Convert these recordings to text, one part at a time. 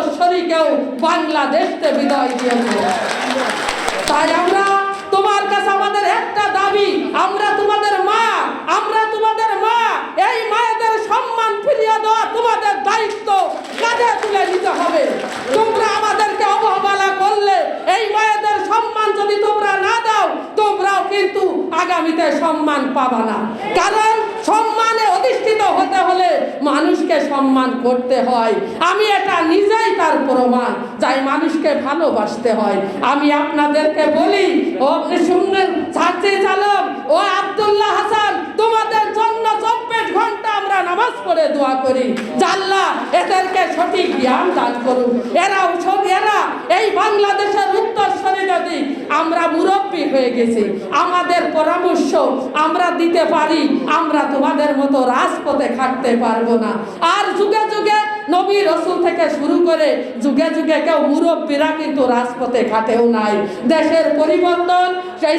উত্তরস্বরীকেও বাংলাদেশকে বিদায় দিয়েছে তাই আমরা তোমার কাছে আমাদের একটা দাবি, আমরা তোমাদের মা, আমরা তোমাদের মা, এই মায়েদের সম্মান ফিরিয়ে দেওয়া তোমাদের দায়িত্ব কাঁধে তুলে নিতে হবে। তোমরা আমাদেরকে অবহেলা করলে এই মায়েদের সম্মান যদি তোমরা না দাও, তোমরাও কিন্তু আগামীতে সম্মান পাবা না। কারণ সম্মানে অধিষ্ঠিত হতে হলে মানুষকে সম্মান করতে হয়। আমি এটা নিজেই তার প্রমাণ, যাই মানুষকে ভালোবাসতে হয়। আমি আপনাদেরকে বলি, ও শুনলেন ছাত্রী চালক, ও আব্দুল্লাহ হাসান, তোমাদের জন্য চব্বিশ ঘণ্টা আমরা নামাজ পড়ে দোয়া করি। জাল্লা এদেরকে সঠিক জ্ঞান দান করুন। এরাও সব এরা এই বাংলাদেশের উত্তরস্বরী যদি আমরা মুরব্বী হয়ে গেছি। আমাদের পরামর্শ আমরা দিতে পারি, আমরা তোমাদের মতো রাজপথে খাটতে পারব না। আর যুগে থেকে শুরু করে যুগে যুগে কেউ মুরব্বীরা কিন্তু রাজপথে খাটেও নাই। দেশের পরিবর্তন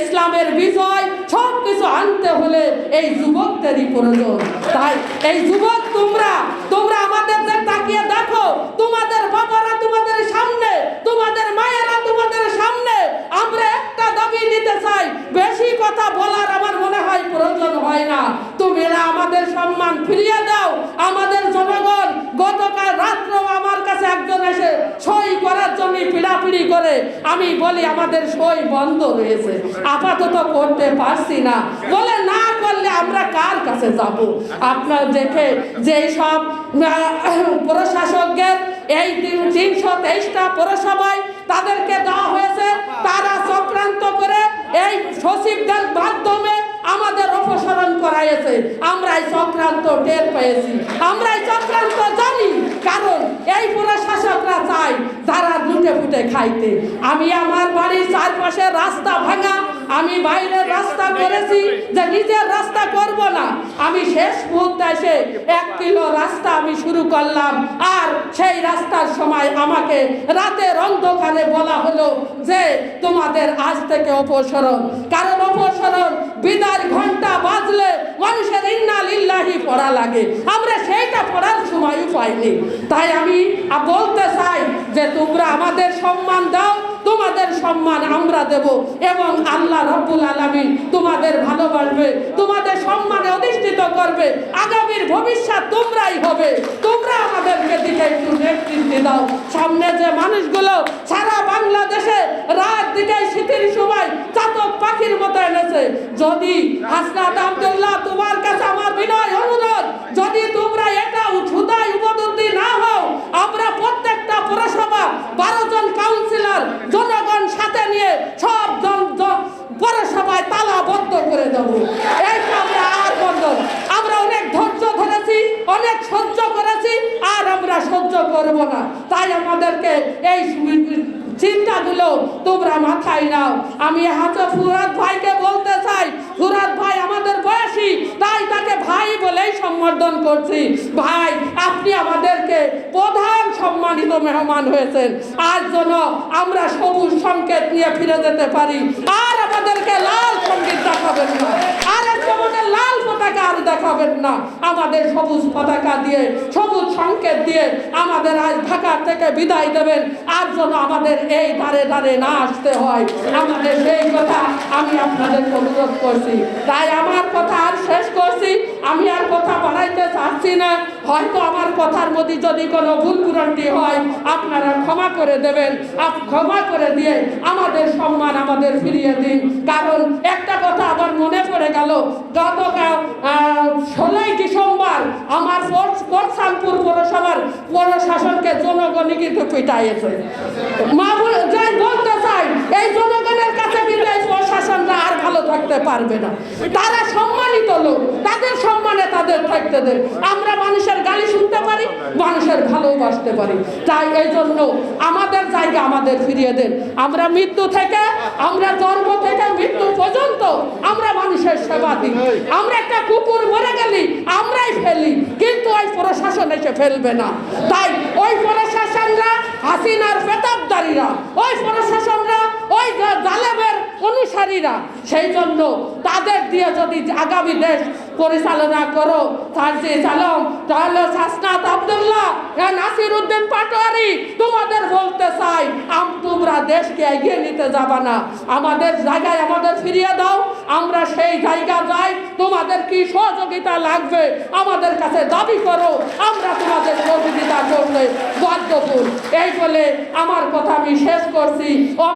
ইসলামের বিজয় সব কিছু আনতে হলে এই যুবকদেরই প্রয়োজন। তাই এই যুবক তোমরা তোমরা আমাদের তাকিয়ে দেখো, তোমাদের বাবারা তোমাদের সামনে তোমাদের মায়েরা তোমাদের সামনে আমরা একটা দাবি নিতে চাই বেশি কথা বলার আমার মনে হয় প্রয়োজন হয় না তুমি না আমাদের সম্মান ফিরিয়ে দাও আমাদের জনগণ গতকাল রাত্রেও আমার কাছে একজন এসে সই করার জন্য পিড়াপিড়ি করে আমি বলি, আমাদের সই বন্ধ রয়েছে। আপাতত করতে পারছি না। বলে, না করলে আমরা কার কাছে যাব? আপনার দেখে যে সব প্রশাসকদের এই তিনশো তেইশটা পৌরসভায় তাদেরকে দেওয়া হয়েছে, তারা চক্রান্ত করে এই সচিবদের মাধ্যমে আমাদের অপসারণ করাইছে আমরা এই চক্রান্ত টের পেয়েছি। আমরা এই চক্রান্ত জানি, কারণ এই প্রশাসকরা চাই তারা ফুটে খাইতে আমি আমার বাড়ির চারপাশে রাস্তা ভাঙা, আমি বাইরের রাস্তা করেছি যে নিজের রাস্তা করব না। আমি শেষ মুহূর্তে এসে এক কিলো রাস্তা আমি শুরু করলাম। আর সেই রাস্তার সময় আমাকে রাতের অন্ধকারে বলা হলো যে তোমাদের আজ থেকে অপসরণ। কারণ অপসরণ বিদার ঘণ্টা বাজলে ইন্না পড়া লাগে। আমরা সেইটা পড়ার সময়ও পাইনি। তাই আমি বলতে চাই যে তোমরা আমাদের সম্মান দাও, তোমাদের সম্মান আমরা দেব এবং আল্লাহ রব্বুল আলামিন তোমাদের ভালোবাসবে, তোমাদের সম্মানে অধিষ্ঠিত করবে। আগামীর ভবিষ্যৎ তোমরাই হবে। তোমরা দিকে একটু নেতৃত্ব দাও। সামনে যে মানুষগুলো সারা বাংলাদেশে রাত দিকে শীতের সময় চাতক পাখির মতো এনেছে। যদি হাসনাত আব্দুল্লাহ তোমার কাছে আমার বিনয়, অনুরোধ, যদি তোমরা এটা উঠুদাই উপদুদ্দি না হও, আমরা প্রত্যেকটা পৌরসভা বারো জন কাউন্সিলর জনগণ সাথে নিয়ে সব জন- পৌরসভায় তালাবদ্ধ করে দেব এইটা আমরা আর বন্ধ আমরা অনেক ধৈর্য ধরেছি অনেক সহ্য করেছি আর আমরা সহ্য করব না তাই আমাদেরকে এই চিন্তাগুলো তোমরা মাথায় নাও। আমি হাতে ফুরাত ভাইকে বলতে চাই ফুরাত ভাই আমাদের বয়সী, তাই তাকে ভাই বলেই সম্বোধন করছি। ভাই, আপনি আমাদেরকে প্রধান সম্মানিত মেহমান হয়েছেন। আজ জন্য আমরা সবুজ সংকেত নিয়ে ফিরে যেতে পারি। আর আমাদেরকে লাল সংগীত দেখাবেন না। আর যেমন লাল পতাকা আর দেখাবেন না। আমাদের সবুজ পতাকা দিয়ে, সবুজ সংকেত দিয়ে আমাদের আজ ঢাকা থেকে বিদায় দেবেন। আর যেন আমাদের এই ধারে ধারে না আসতে হয়। আমাদের সেই কথা আমি আপনাদের অনুরোধ করছি। তাই আমার কথা আর শেষ করছি। আমি আর চাচ্ছি না। হয়তো আমার কথার মধ্যে যদি কোনো ভুল ভ্রান্তি হয়, আপনারা ক্ষমা করে দেবেন। আপ, ক্ষমা করে দিয়ে আমাদের সম্মান আমাদের ফিরিয়ে দিন। কারণ একটা কথা আমার মনে পড়ে গেল, গতকাল ষোলোই ডিসেম্বর আমার কোটসানপুর পৌরসভার প্রশাসনকে জনগণই কিন্তু পিটাইয়েছে। মা যাই বলতে চাই, এই জনগণের কাছে কিন্তু এই প্রশাসনটা আর ভালো থাকতে পারবে না। তারা সম্মানিত লোক, তাদের সম্মানে তাদের থাকতে দেন আমরা মানুষের গালি শুনতে পারি, মানুষের ভালোবাসতে পারি। তাই এই জন্য আমাদের জায়গা আমাদের ফিরিয়ে দেন। আমরা মৃত্যু থেকে, আমরা জন্ম থেকে মৃত্যু পর্যন্ত আমরা মানুষের সেবা দিই। আমরা একটা কুকুর মরে গেলি, আমরাই ফেলি, কিন্তু ওই প্রশাসন এসে ফেলবে না। তাই ওই প্রশাসনরা হাসিনার পেতাবদারীরা অনুসারী পাটোয়ারিরা সেই জন্য তাদের দিয়ে যদি আগামী দেশ পরিচালনা করো তাহলে পাটোয়ারি, তোমাদের বলতে চাই তোমরা দেশকে এগিয়ে নিতে যাবা না। আমাদের জায়গায় আমাদের ফিরিয়ে দাও, আমরা সেই জায়গা যাই, তোমাদের কি সহযোগিতা লাগবে আমাদের কাছে দাবি করো, আমরা তোমাদের সহযোগিতা করলে বাধ্যপুর। এই বলে আমার কথা আমি শেষ করছি।